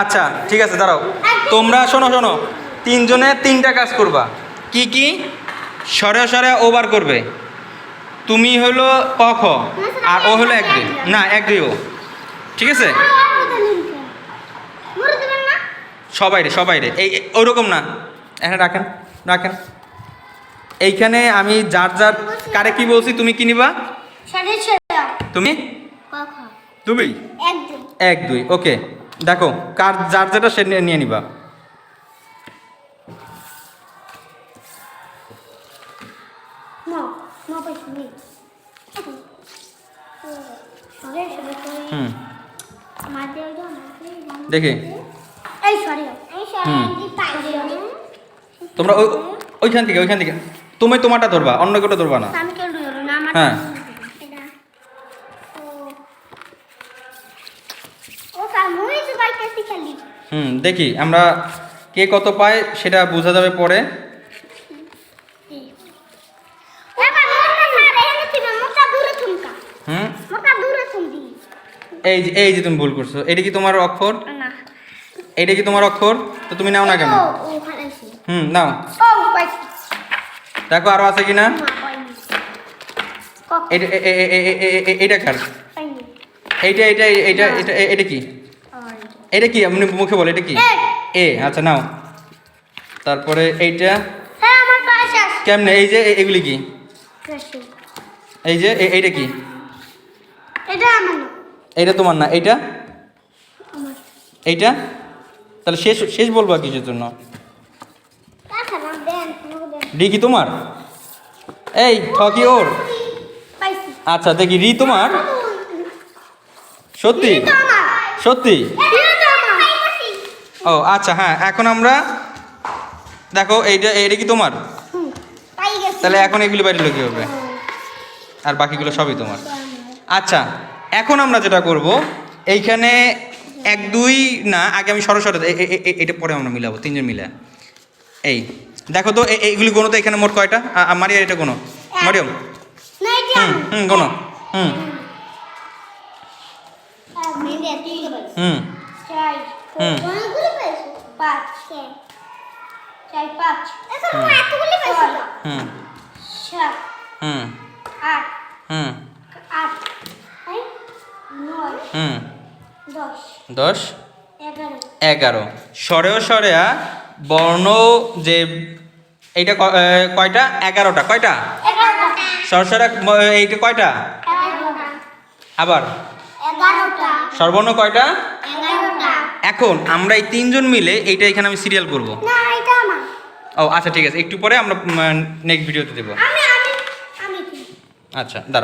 আচ্ছা ঠিক আছে দাঁড়াও। তোমরা শোনো শোনো। তিনজনে তিনটা কাজ করবা। কি কি? সরে সরে ওভার করবে। তুমি হলো ক খ আর ও হলো এক দুই। না এক দুই ও। ঠিক আছে? সবাই রে সবাই রে এই ওরকম না। এখানে রাখেন রাখেন। এইখানে আমি যার যার কারে কি বলছি তুমি কি নিবা? তুমি? তুমি? এক দুই ওকে। দেখো কার যার যেটা সে নিয়ে নিবা। দেখি। তোমরা ওই ওইখান থেকে ওইখান থেকে। তুমি তোমারটা ধরবা অন্য কেউটা ধরবা না। হ্যাঁ। এটা ও ও কামুই তো বাইতে খালি হুম দেখি আমরা কে কত পায় সেটা বোঝা যাবে পরে হুম এই যে এই যে তুমি ভুল করছ এটা কি তোমার অক্ষর এটা কি তোমার অক্ষর তো তুমি নাও না কেন হুম নাও দেখো আরও আছে কি না মা পাইনি কক এটা কার এইটা এইটা এইটা এটা এটা কি? এটা কি? আপনি মুখে বলে এটা কি? এ। আচ্ছা নাও। তারপরে এইটা? হ্যাঁ আমার পাশে আছে। কেমনে? এই যে এগুলি কি? এই যে এইটা কি? এটা আমার না। এইটা তোমার না এইটা? আমার। এইটা? তাহলে শেষ শেষ বলবা কিসের জন্য? ডি কি তোমার? এই ঠকি ওর? আচ্ছা দেখি রি তোমার? সত্যি? সত্যি? ও আচ্ছা হ্যাঁ এখন আমরা দেখো এইটা এইটা কি তোমার? তাহলে এখন এগুলি বাইরে কি হবে? আর বাকিগুলো সবই তোমার। আচ্ছা এখন আমরা যেটা করব এইখানে এক দুই না আগে আমি সরাসরি এটা পরে আমরা মিলাবো তিনজন মিলে। এই দেখো তো এইগুলি গোনো তো এখানে মোট কয়টা? মারিয়া এটা কোনো মারিয়ম হুম হুম গোনো। হুম আর মেরে দিই হুম চাই হুম। অনেকগুলি পাইছো পাঁচ চাই পাঁচ এখন হুম। হুম। হুম। এই নয় হুম। দশ। এগারো। সরেও সরেয়া বর্ণ যে এইটা কয়টা? এগারোটা। কয়টা? সরসরা এইটা কয়টা? আবার। সর্বর্ণ কয়টা? এখন আমরা এই তিনজন মিলে এইটা এখানে আমি সিরিয়াল করব। ও আচ্ছা ঠিক আছে। একটু পরে আমরা নেক্সট ভিডিওতে দেবো। আচ্ছা দাঁড়াও।